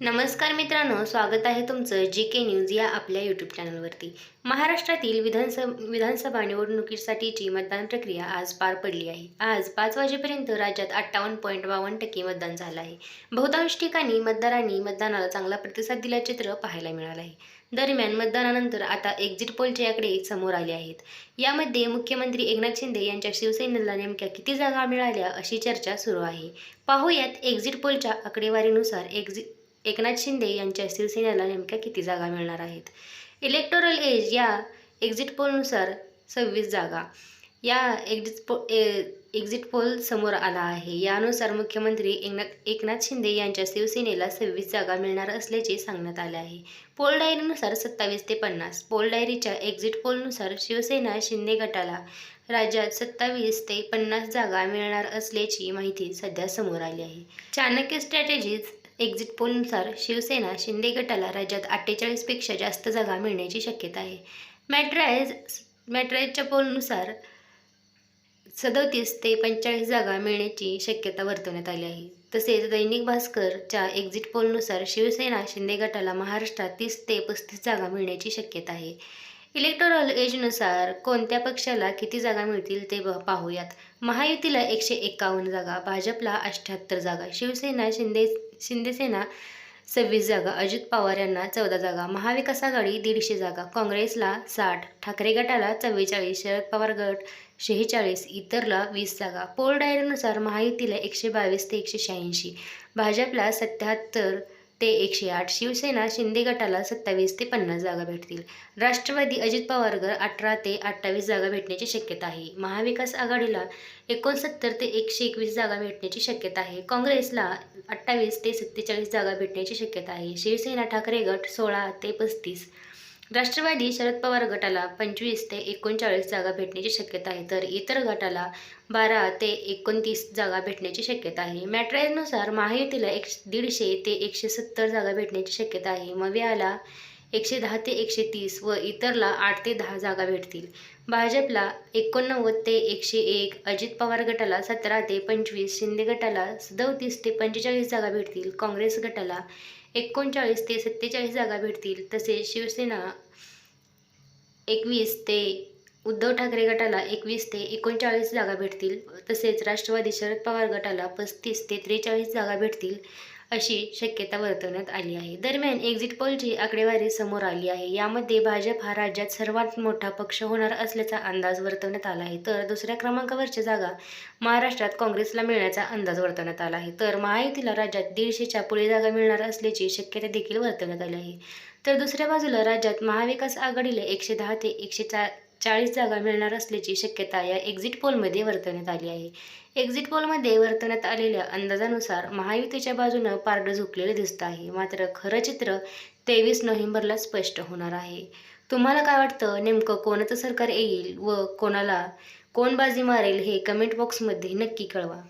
नमस्कार मित्रांनो स्वागत आहे तुमचं जी के न्यूज या आपल्या यूट्यूब चॅनलवरती महाराष्ट्रातील विधानसभा विधानसभा निवडणुकीसाठीची मतदान प्रक्रिया आज पार पडली आहे. आज पाच वाजेपर्यंत राज्यात अठ्ठावन्न पॉईंट बावन्न टक्के मतदान झालं आहे. बहुतांश ठिकाणी मतदारांनी मतदानाला चांगला प्रतिसाद दिल्याचे चित्र पाहायला मिळालं आहे. दरम्यान मतदानानंतर आता एक्झिट पोलचे आकडे समोर आले आहेत. यामध्ये मुख्यमंत्री एकनाथ शिंदे यांच्या शिवसेनेला नेमक्या किती जागा मिळाल्या अशी चर्चा सुरू आहे. पाहूयात एक्झिट पोलच्या आकडेवारीनुसार एक्झिट एकनाथ शिंदे यांच्या शिवसेनेला नेमक्या किती जागा मिळणार आहेत? इलेक्टोरल एज या एक्झिट पोलनुसार सव्वीस जागा. या एक्झिट पो ए एक्झिट पोल समोर आला आहे. यानुसार मुख्यमंत्री एकनाथ एकनाथ शिंदे यांच्या शिवसेनेला सव्वीस जागा मिळणार असल्याचे सांगण्यात आले आहे. पोल डायरीनुसार सत्तावीस ते पन्नास. पोल डायरीच्या एक्झिट पोलनुसार शिवसेना शिंदे गटाला राज्यात सत्तावीस ते पन्नास जागा मिळणार असल्याची माहिती सध्या समोर आली आहे. चाणक्य स्ट्रॅटेजीज एक्झिट पोलनुसार शिवसेना शिंदे गटाला राज्यात अठ्ठेचाळीसपेक्षा जास्त जागा मिळण्याची शक्यता आहे. मॅट्रायज मॅट्रायजच्या पोलनुसार सदतीस ते पंचेचाळीस जागा मिळण्याची शक्यता वर्तवण्यात आली आहे. तसेच दैनिक भास्करच्या एक्झिट पोलनुसार शिवसेना शिंदे गटाला महाराष्ट्रात तीस ते पस्तीस जागा मिळण्याची शक्यता आहे. इलेक्टोरल एजनुसार कोणत्या पक्षाला किती जागा मिळतील ते ब- पाहूयात. महायुतीला एकशे एकावन्न जागा भाजपला अठ्ठ्याहत्तर जागा शिवसेना शिंदे शिंदेसेना सव्वीस जागा अजित पवार यांना चौदा जागा महाविकास आघाडी दीडशे जागा काँग्रेसला साठ ठाकरे गटाला चव्वेचाळीस शरद पवार गट शेहेचाळीस इतरला वीस जागा. पोल डायरीनुसार महायुतीला एकशे बावीस ते एकशे शहाऐंशी भाजपला सत्याहत्तर ते एकशे आठ शिवसेना शिंदे गटाला सत्तावीस ते पन्नास जागा भेटतील. राष्ट्रवादी अजित पवार गट अठरा ते अठ्ठावीस जागा भेटण्याची शक्यता आहे. महाविकास आघाडीला एकोणसत्तर ते एकशे एकवीस जागा भेटण्याची शक्यता आहे. काँग्रेसला अठ्ठावीस ते सत्तेचाळीस जागा भेटण्याची शक्यता आहे. शिवसेना ठाकरे गट सोळा ते पस्तीस. राष्ट्रवादी शरद पवार गटाला पंचवीस ते एकोणचाळीस जागा भेटण्याची शक्यता आहे. तर इतर गटाला बारा ते एकोणतीस जागा भेटण्याची शक्यता आहे. मॅट्राईजनुसार महायुतीला एक दीडशे ते एकशे सत्तर जागा भेटण्याची शक्यता आहे. मव्याला एकशे दहा ते एकशे तीस व इतरला आठ ते दहा जागा भेटतील. भाजपला एकोणनव्वद ते एकशे एक अजित पवार गटाला सतरा ते पंचवीस शिंदे गटाला सदोतीस ते पंचेचाळीस जागा भेटतील. काँग्रेस गटाला एकोणचाळीस ते सत्तेचाळीस जागा भेटतील. तसेच शिवसेना एकवीस ते उद्धव ठाकरे गटाला एकवीस ते एकोणचाळीस जागा भेटतील. तसेच राष्ट्रवादी शरद पवार गटाला पस्तीस ते त्रेचाळीस जागा भेटतील. अशी शक्यता वर्तवण्यात आली आहे. दरम्यान एक्झिट पोलची आकडेवारी समोर आली आहे यामध्ये भाजप हा राज्यात सर्वात मोठा पक्ष होणार असल्याचा अंदाज वर्तवण्यात आला आहे. तर दुसऱ्या क्रमांकावरची जागा महाराष्ट्रात काँग्रेसला मिळण्याचा अंदाज वर्तवण्यात आला आहे. तर महायुतीला राज्यात दीडशेच्या पुढे जागा मिळणार असल्याची शक्यता देखील वर्तवण्यात आली आहे. तर दुसऱ्या बाजूला राज्यात महाविकास आघाडीला एकशे दहा ते एकशे चार चाळीस जागा मिळणार असल्याची शक्यता या एक्झिट पोलमध्ये वर्तवण्यात आली आहे. एक्झिट पोलमध्ये वर्तवण्यात आलेल्या अंदाजानुसार महायुतीच्या बाजूनं पारडं झुकलेलं दिसतं आहे. मात्र खरं चित्र तेवीस नोव्हेंबरला स्पष्ट होणार आहे. तुम्हाला काय वाटतं? नेमकं कोणाचं सरकार येईल व कोणाला कोण बाजी मारेल हे कमेंट बॉक्समध्ये नक्की कळवा.